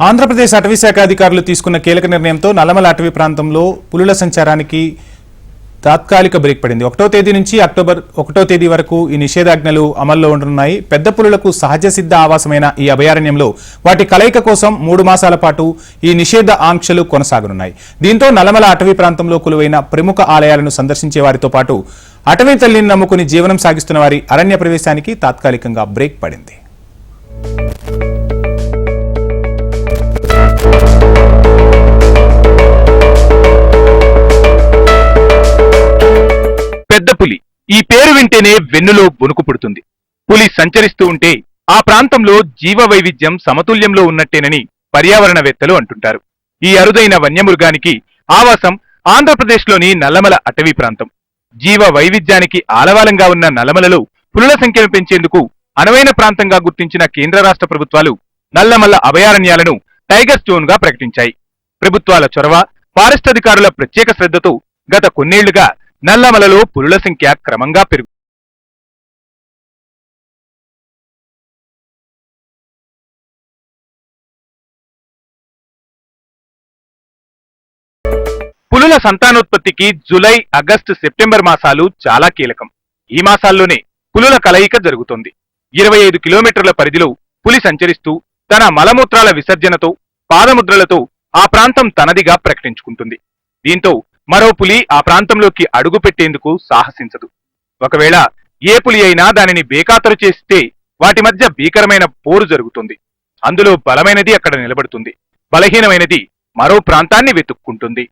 ఆంధ్రప్రదేశ్ అటవీ శాఖ అధికారులు తీసుకున్న కీలక నిర్ణయంతో నల్లమల అటవీ ప్రాంతంలో పులుల సంచారానికి తాత్కాలిక బ్రేక్ పడింది. ఒకటో తేదీ నుంచి అక్టోబర్ ఒకటో తేదీ వరకు ఈ నిషేధాజ్ఞలు అమల్లో ఉండనున్నాయి. పెద్ద పులులకు సహజ సిద్ధ ఆవాసమైన ఈ అభయారణ్యంలో వాటి కలయిక కోసం మూడు మాసాల పాటు ఈ నిషేధ ఆంక్షలు కొనసాగనున్నాయి. దీంతో నల్లమల అటవీ ప్రాంతంలో కొలువైన ప్రముఖ ఆలయాలను సందర్శించే వారితో పాటు అటవీ తల్లిని నమ్ముకుని జీవనం సాగిస్తున్న వారి అరణ్య ప్రవేశానికి తాత్కాలికంగా బ్రేక్ పడింది. ఈ పేరు వింటేనే వెన్నులో వణుకు పుడుతుంది. పులి సంచరిస్తూ ఉంటే ఆ ప్రాంతంలో జీవ వైవిధ్యం సమతుల్యంలో ఉన్నట్టేనని పర్యావరణవేత్తలు అంటుంటారు. ఈ అరుదైన వన్యమృగానికి ఆవాసం ఆంధ్రప్రదేశ్లోని నల్లమల అటవీ ప్రాంతం. జీవ వైవిధ్యానికి ఆలవాలంగా ఉన్న నల్లమలలో పులుల సంఖ్యను పెంచేందుకు అనువైన ప్రాంతంగా గుర్తించిన కేంద్ర రాష్ట్ర ప్రభుత్వాలు నల్లమల్ల అభయారణ్యాలను టైగర్ జోన్గా ప్రకటించాయి. ప్రభుత్వాల చొరవ ఫారెస్ట్ అధికారుల ప్రత్యేక శ్రద్ధతో గత కొన్నేళ్ళుగా నల్లమలలో పులుల సంఖ్య క్రమంగా పెరుగు పులుల సంతానోత్పత్తికి జులై ఆగస్టు సెప్టెంబర్ మాసాలు చాలా కీలకం. ఈ మాసాల్లోనే పులుల కలయిక జరుగుతోంది. ఇరవై ఐదు కిలోమీటర్ల పరిధిలో పులి సంచరిస్తూ తన మలమూత్రాల విసర్జనతో పాదముద్రలతో ఆ ప్రాంతం తనదిగా ప్రకటించుకుంటుంది. దీంతో మరో పులి ఆ ప్రాంతంలోకి అడుగు పెట్టేందుకు సాహసించదు. ఒకవేళ ఏ పులి అయినా దానిని బేఖాతరు చేస్తే వాటి మధ్య భీకరమైన పోరు జరుగుతుంది. అందులో బలమైనది అక్కడ నిలబడుతుంది. బలహీనమైనది మరో ప్రాంతాన్ని వెతుక్కుంటుంది.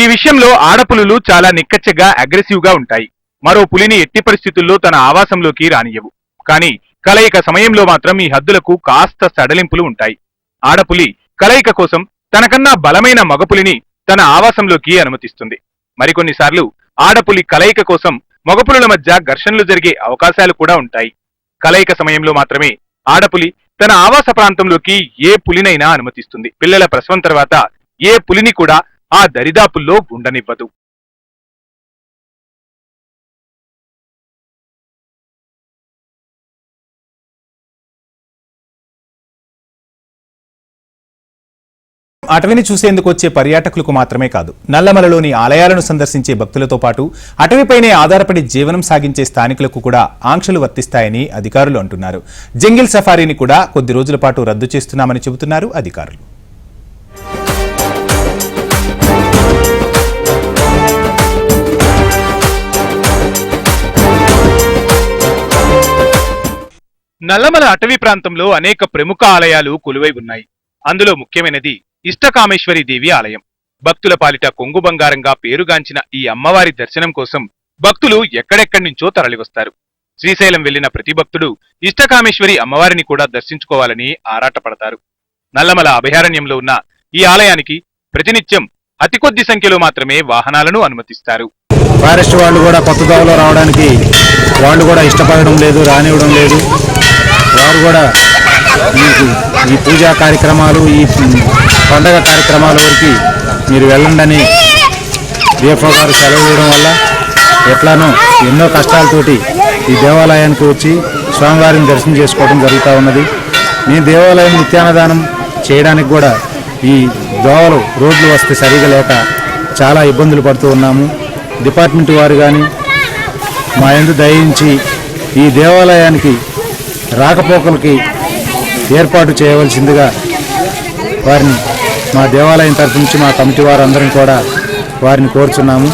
ఈ విషయంలో ఆడపులులు చాలా నిక్కచ్చగా అగ్రెసివ్గా ఉంటాయి. మరో పులిని ఎట్టి పరిస్థితుల్లో తన ఆవాసంలోకి రానియవు కానీ కలయిక సమయంలో మాత్రం ఈ హద్దులకు కాస్త సడలింపులు ఉంటాయి. ఆడపులి కలయిక కోసం తనకన్నా బలమైన మగపులిని తన ఆవాసంలోకి అనుమతిస్తుంది. మరికొన్నిసార్లు ఆడపులి కలయిక కోసం మగపులుల మధ్య ఘర్షణలు జరిగే అవకాశాలు కూడా ఉంటాయి. కలయిక సమయంలో మాత్రమే ఆడపులి తన ఆవాస ప్రాంతంలోకి ఏ పులినైనా అనుమతిస్తుంది. పిల్లల ప్రసవం తర్వాత ఏ పులిని కూడా ఆ దరిదాపుల్లో ఉండనివ్వదు. అటవిని చూసేందుకు వచ్చే పర్యాటకులకు మాత్రమే కాదు నల్లమలలోని ఆలయాలను సందర్శించే భక్తులతో పాటు అటవీపైనే ఆధారపడి జీవనం సాగించే స్థానికులకు కూడా ఆంక్షలు వర్తిస్తాయని అధికారులు అంటున్నారు. జంగిల్ సఫారీని కూడా కొద్ది రోజుల పాటు రద్దు చేస్తున్నామని చెబుతున్నారు అధికారులు. నల్లమల అటవీ ప్రాంతంలో అనేక ప్రముఖ ఆలయాలు కొలువై ఉన్నాయి. అందులో ముఖ్యమైనది ఇష్టకామేశ్వరి దేవి ఆలయం. భక్తుల పాలిట కొంగు బంగారంగా పేరుగాంచిన ఈ అమ్మవారి దర్శనం కోసం భక్తులు ఎక్కడెక్కడి నుంచో తరలివస్తారు. శ్రీశైలం వెళ్ళిన ప్రతి భక్తుడు ఇష్టకామేశ్వరి అమ్మవారిని కూడా దర్శించుకోవాలని ఆరాటపడతారు. నల్లమల అభయారణ్యంలో ఉన్న ఈ ఆలయానికి ప్రతినిత్యం అతి కొద్ది సంఖ్యలో మాత్రమే వాహనాలను అనుమతిస్తారు. ఫారెస్ట్ వాళ్ళు కూడా కొత్త దోవలో రావడానికి వాళ్ళు కూడా ఇష్టపడడం లేదు రానివ్వడం లేదు. వారు కూడా ఈ పూజా కార్యక్రమాలు ఈ పండగ కార్యక్రమాల వరకు మీరు వెళ్ళండి డిఎఫ్ఓ గారు సెలవు ఇవ్వడం వల్ల ఎట్లానో ఎన్నో కష్టాలతోటి ఈ దేవాలయానికి వచ్చి స్వామివారిని దర్శనం చేసుకోవడం జరుగుతూ ఉన్నది. మీ దేవాలయం నిత్యాన్నదానం చేయడానికి కూడా ఈ దోవలు రోడ్లు వస్తే సరిగా లేక చాలా ఇబ్బందులు పడుతూ ఉన్నాము. డిపార్ట్మెంట్ వారు కానీ మా ఎందు దయించి ఈ దేవాలయానికి రాకపోకలకి ఏర్పాటు చేయవలసిందిగా వారిని మా దేవాలయం తరఫు నుంచి మా కమిటీ వారందరం కూడా వారిని కోరుచున్నాము.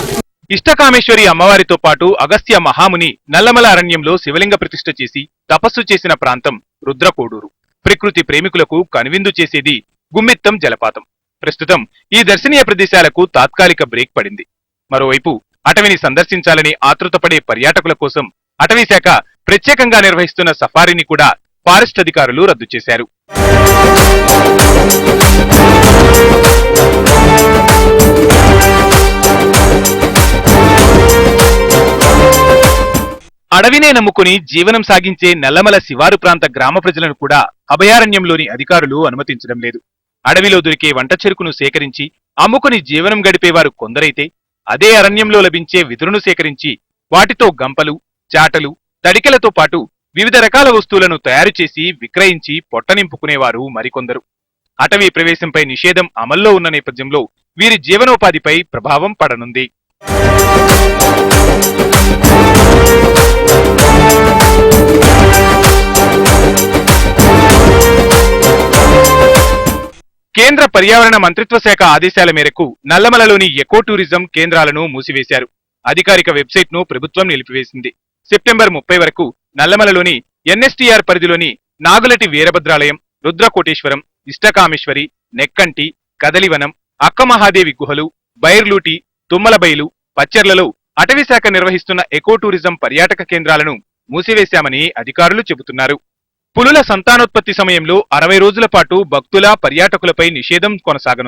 ఇష్టకామేశ్వరి అమ్మవారితో పాటు అగస్త్య మహాముని నల్లమల అరణ్యంలో శివలింగ ప్రతిష్ఠ చేసి తపస్సు చేసిన ప్రాంతం రుద్రకోడూరు. ప్రకృతి ప్రేమికులకు కనువిందు చేసేది గుమ్మెత్తం జలపాతం. ప్రస్తుతం ఈ దర్శనీయ ప్రదేశాలకు తాత్కాలిక బ్రేక్ పడింది. మరోవైపు అటవిని సందర్శించాలని ఆతృతపడే పర్యాటకుల కోసం అటవీ శాఖ ప్రత్యేకంగా నిర్వహిస్తున్న సఫారీని కూడా ఫారెస్ట్ అధికారులు రద్దు చేశారు. అడవినే నమ్ముకుని జీవనం సాగించే నల్లమల శివారు ప్రాంత గ్రామ ప్రజలను కూడా అభయారణ్యంలోని అధికారులు అనుమతించడం లేదు. అడవిలో దొరికే వంట చెరుకును సేకరించి అమ్ముకుని జీవనం గడిపేవారు కొందరైతే అదే అరణ్యంలో లభించే వెదురును సేకరించి వాటితో గంపలు చాటలు తడికెలతో పాటు వివిధ రకాల వస్తువులను తయారు చేసి విక్రయించి పొట్టనింపుకునేవారు మరికొందరు. అటవీ ప్రవేశంపై నిషేధం అమల్లో ఉన్న నేపథ్యంలో వీరి జీవనోపాధిపై ప్రభావం పడనుంది. కేంద్ర పర్యావరణ మంత్రిత్వ శాఖ ఆదేశాల మేరకు నల్లమలలోని ఎకో టూరిజం కేంద్రాలను మూసివేశారు. అధికారిక వెబ్సైట్ను ప్రభుత్వం నిలిపివేసింది. సెప్టెంబర్ ముప్పై వరకు నల్లమలలోని ఎన్ఎస్టీఆర్ పరిధిలోని నాగులటి వీరభద్రాలయం రుద్రకోటేశ్వరం ఇష్టకామేశ్వరి నెక్కంటి కదలివనం అక్కమహాదేవి గుహలు బైర్లూటి తుమ్మలబైలు పచ్చెర్లలో అటవీశాఖ నిర్వహిస్తున్న ఎకో టూరిజం పర్యాటక కేంద్రాలను మూసివేశామని అధికారులు చెబుతున్నారు. పులుల సంతానోత్పత్తి సమయంలో అరవై రోజుల పాటు భక్తుల పర్యాటకులపై నిషేధం కొనసాగనుంది.